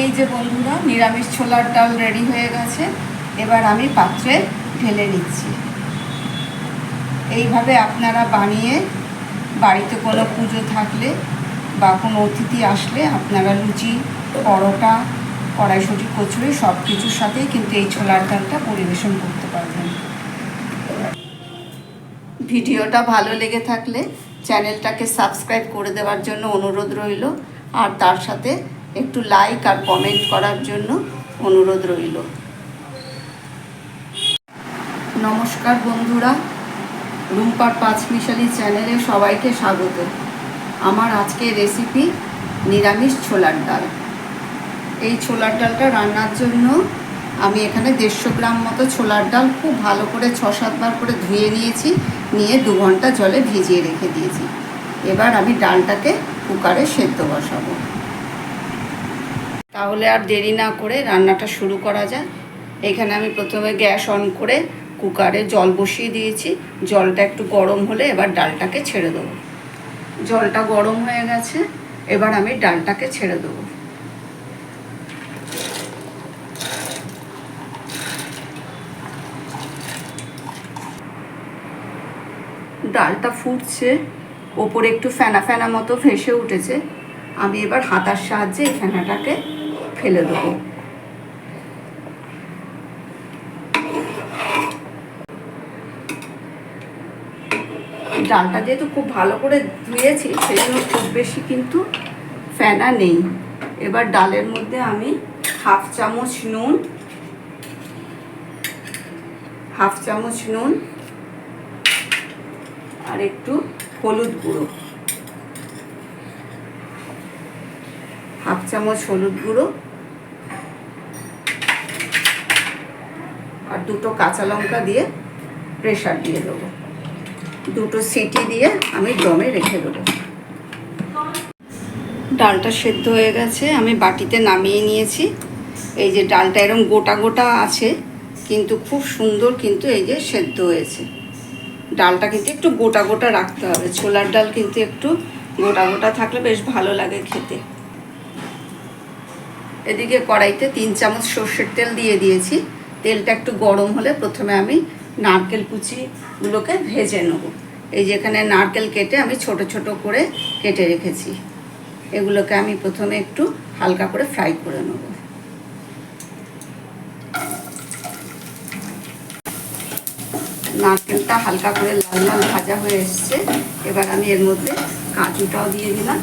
এই যে বন্ধুরা, নিরামিষ ছোলার ডাল রেডি হয়ে গেছে। এবার আমি পাত্রে ঢেলে নিচ্ছি। এইভাবে আপনারা বানিয়ে বাড়িতে কোনো পুজো থাকলে বা কোনো অতিথি আসলে আপনারা লুচি, পরোটা, কড়াইশুটি, কচুরি সব কিছুর সাথেই কিন্তু এই ছোলার ডালটা পরিবেশন করতে পারবেন। ভিডিওটা ভালো লেগে থাকলে চ্যানেলটাকে সাবস্ক্রাইব করে দেওয়ার জন্য অনুরোধ রইল। আর তার সাথে একটু লাইক আর কমেন্ট করার জন্য অনুরোধ রইল। নমস্কার বন্ধুরা, রুম্পার পাঁচমিশালি চ্যানেলে সবাইকে স্বাগত। আমার আজকের রেসিপি নিরামিষ ছোলার ডাল। এই ছোলার ডালটা রান্নার জন্য আমি এখানে দেড়শো গ্রাম মতো ছোলার ডাল খুব ভালো করে ছ সাতবার করে ধুয়ে নিয়েছি, নিয়ে দু ঘণ্টা জলে ভিজিয়ে রেখে দিয়েছি। এবার আমি ডালটাকে কুকারে সেদ্ধ বসাবো। তাহলে আর দেরি না করে রান্নাটা শুরু করা যায় এখানে আমি প্রথমে গ্যাস অন করে কুকারে জল বসিয়ে দিয়েছি। জলটা একটু গরম হলে এবার ডালটাকে ছেড়ে দেবো। জলটা গরম হয়ে গেছে, এবার আমি ডালটাকে ছেড়ে দেবো। ডালটা ফুটছে, ওপরে একটু ফেনা ফেনা মতো ভেসে উঠেছে। আমি এবার হাতার সাহায্যে এই ফেনাটাকে ফেলে দেবো। ডালটা যেহেতু খুব ভালো করে ধুয়েছি সেই জন্য খুব বেশি কিন্তু ফেনা নেই। এবার ডালের মধ্যে আমি হাফ চামচ নুন, হাফ চামচ নুন আর একটু হলুদ গুঁড়ো। হাফ চামচ হলুদ গুঁড়ো দুটো কাঁচা লঙ্কা দিয়ে প্রেশার দিয়ে দেবো। দুটো সিটি দিয়ে আমি দমে রেখে দেবো। ডালটা সেদ্ধ হয়ে গেছে, আমি বাটিতে নামিয়ে নিয়েছি। এই যে ডালটা এরকম গোটা গোটা আছে, কিন্তু খুব সুন্দর কিন্তু এই যে সেদ্ধ হয়েছে। ডালটা কিন্তু একটু গোটা গোটা রাখতে হবে, ছোলার ডাল কিন্তু একটু গোটা গোটা থাকলে বেশ ভালো লাগে খেতে। এদিকে কড়াইতে তিন চামচ সর্ষের তেল দিয়ে দিয়েছি। তেলটা একটু গরম হলে প্রথমে আমি নারকেল কুচিগুলোকে ভেজে নেব। এই যেখানে নারকেল কেটে আমি ছোট ছোট করে কেটে রেখেছি। এগুলোকে আমি প্রথমে একটু হালকা করে ফ্রাই করে নেব। নারকেলটা হালকা করে লাল লাল ভাজা হয়ে এসছে। এবার আমি এর মধ্যে কাজুটাও দিয়ে দিলাম।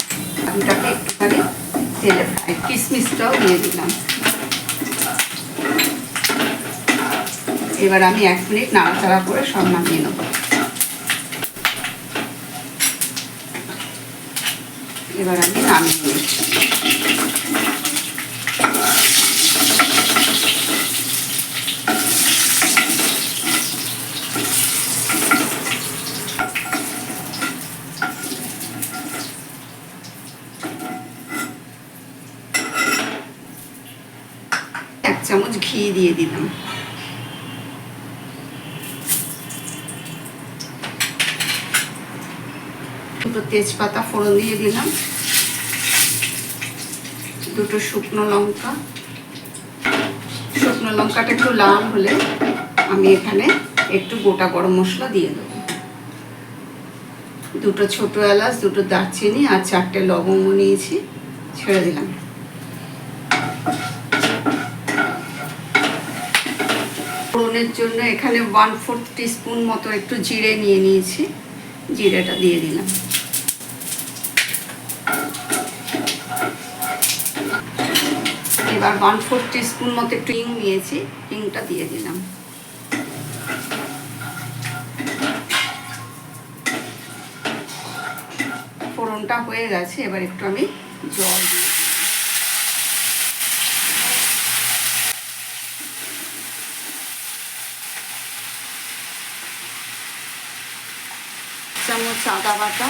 কাজুটাকে একটুখানি তেলে ফ্রাই, কিশমিশটাও দিয়ে দিলাম। এবার আমি এক মিনিট নাড়াচাড়া করে সব নামিয়ে নেব। এবার আমি নামিয়ে নিচ্ছি। এক চামচ ঘি দিয়ে দিলাম। দুটো তেজপাতা ফোড়ন দিয়ে দিলাম। দুটো শুকনো লঙ্কা। শুকনো লঙ্কাটা একটু লাল হলে আমি এখানে একটু গোটা গরম মশলা দিয়ে দেবো। দুটো ছোট এলাচ, দুটো দারচিনি আর চারটে লবঙ্গ নিয়েছি, ছেড়ে দিলাম। ফোড়নের জন্য এখানে ওয়ান ফোর্থ টিস্পুন মতো একটু জিরে নিয়ে নিয়েছি। জিরেটা দিয়ে দিলাম। এবার ওয়ান ফোর টিস্পুন মতো একটু হিং নিয়েছি, হিংটা দিয়ে দিলাম। ফোড়নটা হয়ে গেছে, এবার একটু আমি জল দিয়ে চামচ আদা বাটা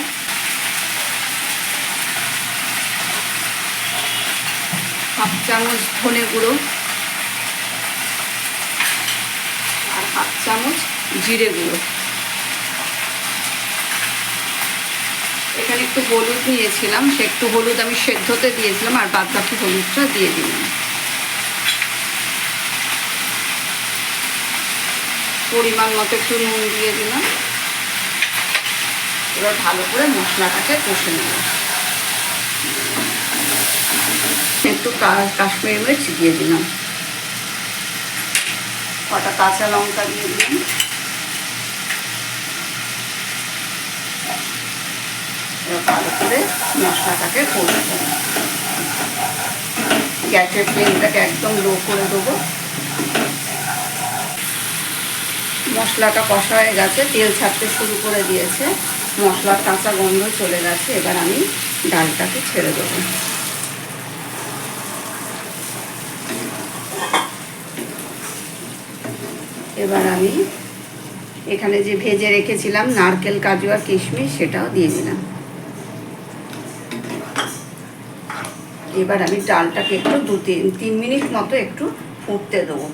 হাফ চামচ ধনে গুঁড়ো আর হাফ চামচ জিরে গুঁড়ো। এখানে একটু হলুদ নিয়েছিলাম, সে একটু হলুদ আমি সেদ্ধতে দিয়েছিলাম, আর বাদ বাকি হলুদটা দিয়ে দিলাম। পরিমাণ মতো একটু নুন দিয়ে দিলাম। এবার ভালো করে মশলাটাকে কষে নেব। একটু কাশ্মীরি মির্চ দিয়ে দিলাম। কটা কাঁচা লঙ্কা দিয়ে দিলাম। ভালো করে মশলাটাকে কষবো গ্যাসের ফ্লেমটাকে একদম লো করে দেবো। মশলাটা কষা হয়ে গেছে, তেল ছাড়তে শুরু করে দিয়েছে। মশলার কাঁচা গন্ধ চলে গেছে, এবার আমি ডালটাকে ছেড়ে দেবো। এবার আমি এখানে যে ভেজে রেখেছিলাম নারকেল, কাজু আর কিশমিশ, সেটাও দিয়ে দিলাম। এবার আমি ডালটাকে একটু দু তিন তিন মিনিট মতো একটু ফুটতে দেবো।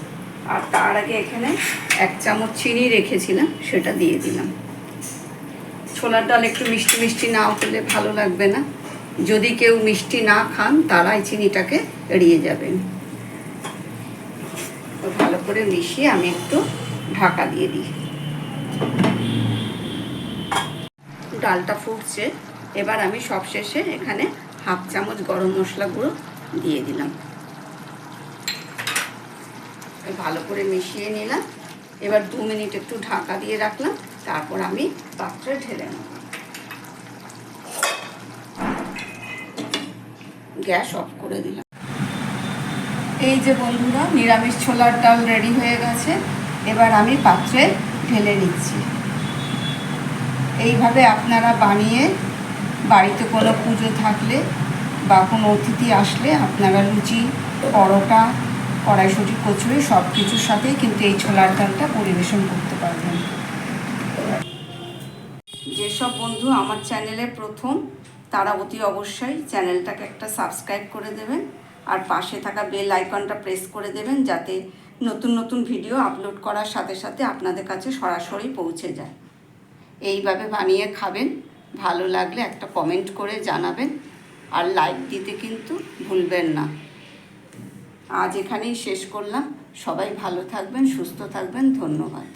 আর তার আগে এখানে এক চামচ চিনি রেখেছিলাম, সেটা দিয়ে দিলাম। ছোলার ডাল একটু মিষ্টি মিষ্টি না হলে ভালো লাগবে না। যদি কেউ মিষ্টি না খান, তারাই চিনিটাকে এড়িয়ে যাবেন। করে মিশিয়ে আমি একটু ঢাকা দিয়ে দিই। ডালটা ফুটছে। এবার আমি সবশেষে এখানে হাফ চামচ গরম মশলা গুঁড়ো দিয়ে দিলাম। ভালো করে মিশিয়ে নিলাম। এবার দু মিনিট একটু ঢাকা দিয়ে রাখলাম। তারপর আমি পাত্রে ঢেলে নেব। গ্যাস অফ করে দিলাম। এই যে বন্ধুরা, নিরামিষ ছোলার ডাল রেডি হয়ে গেছে। এবার আমি পাত্রে ঢেলে নিচ্ছি। এইভাবে আপনারা বানিয়ে বাড়িতে কোনো পুজো থাকলে বা কোনো অতিথি আসলে আপনারা লুচি, পরোটা, কড়াইশুটি, কচুরি সব কিছুর সাথেই কিন্তু এই ছোলার ডালটা পরিবেশন করতে পারবেন। যেসব বন্ধু আমার চ্যানেলে প্রথম, তারা অতি অবশ্যই চ্যানেলটাকে একটা সাবস্ক্রাইব করে দেবেন। আর পাশে থাকা বেল আইকনটা প্রেস করে দেবেন যাতে নতুন নতুন ভিডিও আপলোড করার সাথে সাথে আপনাদের কাছে সরাসরি পৌঁছে যায়। এইভাবে বানিয়ে খাবেন, ভালো লাগলে একটা কমেন্ট করে জানাবেন আর লাইক দিতে কিন্তু ভুলবেন না। আজ এখানেই শেষ করলাম। সবাই ভালো থাকবেন, সুস্থ থাকবেন, ধন্যবাদ।